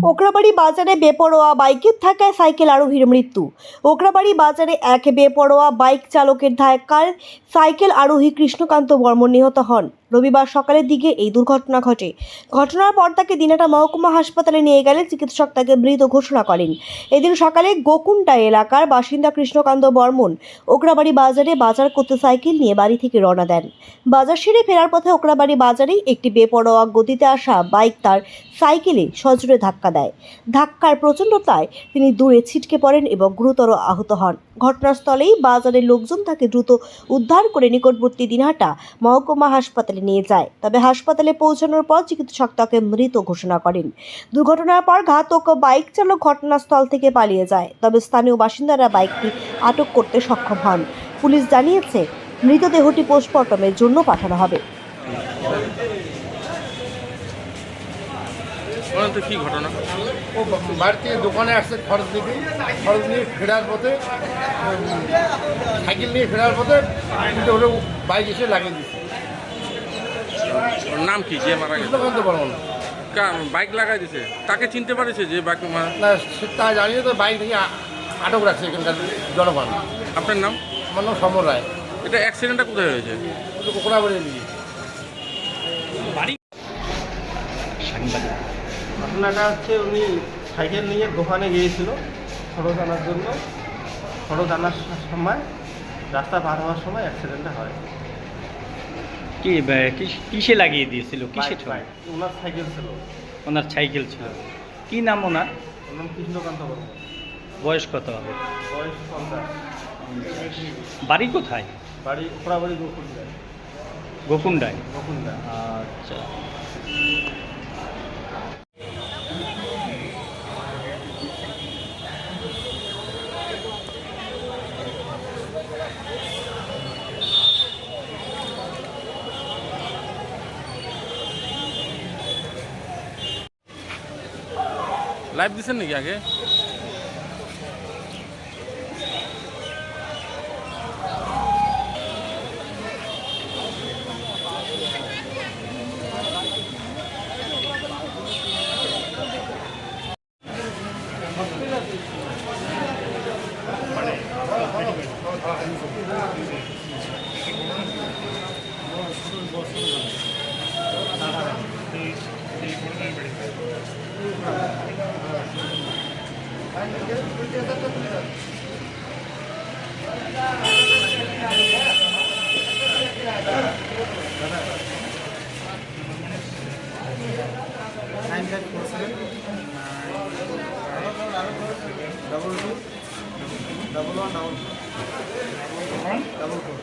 ওকরাবাড়ি বাজারে বেপরোয়া বাইকের থাকায় সাইকেল আরোহীর মৃত্যু। ওকরাবাড়ি বাজারে এক বেপরোয়া বাইক চালকের ধাক্কায় সাইকেল আরোহী কৃষ্ণকান্ত বর্মন নিহত হন। রবিবার সকালের দিকে এই দুর্ঘটনা ঘটে। ঘটনার পর তাকে দিনাটা মহকুমা হাসপাতালে নিয়ে গেলে চিকিৎসক তাকে মৃত ঘোষণা করেন। এদিন সকালে গোকুন্টা এলাকার বাসিন্দা কৃষ্ণকান্ত বর্মন ওকরাবাড়ি বাজারে বাজার করতে সাইকেল নিয়ে বাড়ি থেকে রওনা দেন। বাজার সেরে ফেরার পথে ওকরাবাড়ি বাজারেই একটি বেপরোয়া গতিতে আসা বাইক তার সাইকেলে সজোরে ধাক্কা দেয়। ধাক্কার প্রচণ্ডতায় তিনি দূরে ছিটকে পড়েন এবং গুরুতর আহত হন। ঘটনাস্থলেই বাজারের লোকজন তাকে দ্রুত উদ্ধার করে নিকটবর্তী দিনহাটা মহকুমা হাসপাতালে নিয়ে যায়। তবে হাসপাতালে পৌঁছানোর পর চিকিৎসক তাকে মৃত ঘোষণা করেন। দুর্ঘটনার পর ঘাতক বাইক চালক ঘটনাস্থল থেকে পালিয়ে যায়। তবে স্থানীয় বাসিন্দারা বাইকটি আটক করতে সক্ষম হন। পুলিশ জানিয়েছে মৃতদেহটি পোস্টমর্টমের জন্য পাঠানো হবে। বলেন কি ঘটনা? ও বাড়ি থেকে দোকানে আসছে খরচ দিতে খরচ নিয়ে ফেরার পথে সাইকেল নিয়ে ফেরার পথে বাইক এসে লাগিয়ে দিচ্ছে নাম কি? যে মারা গেছে। কৃষ্ণকান্ত বর্মন। কা- বাইক লাগাই দিছে। তাকে চিনতে পারেছে যে বাইক মারা না তা জানিয়ে তো বাইক থেকে আটক রাখছে এখানকার জনগণ। আপনার নাম? আমার নাম সমর রায়। এটা অ্যাক্সিডেন্টটা কোথায় হয়েছে? কিন্তু কোকড়া বেড়ে ঘটনাটা হচ্ছে উনি সাইকেল নিয়ে দোকানে গিয়েছিল খরচ আনার জন্য। খরচ আনার সময় রাস্তা পার হওয়ার সময় অ্যাক্সিডেন্টটা হয়। কি কিসে লাগিয়ে দিয়েছিল? কিসে। ওনার সাইকেল ছিল। ওনার সাইকেল ছিল। কি নাম ওনার? নাম কৃষ্ণকান্ত বয়স কত হবে? বয়স বাড়ি কোথায়? বাড়ি খোড়াবাড়ি গোকুন্ডায় গোকুন্ডায় আচ্ছা। লাইভ দিছেন নাকি আগে Nine five four seven double two double one double double four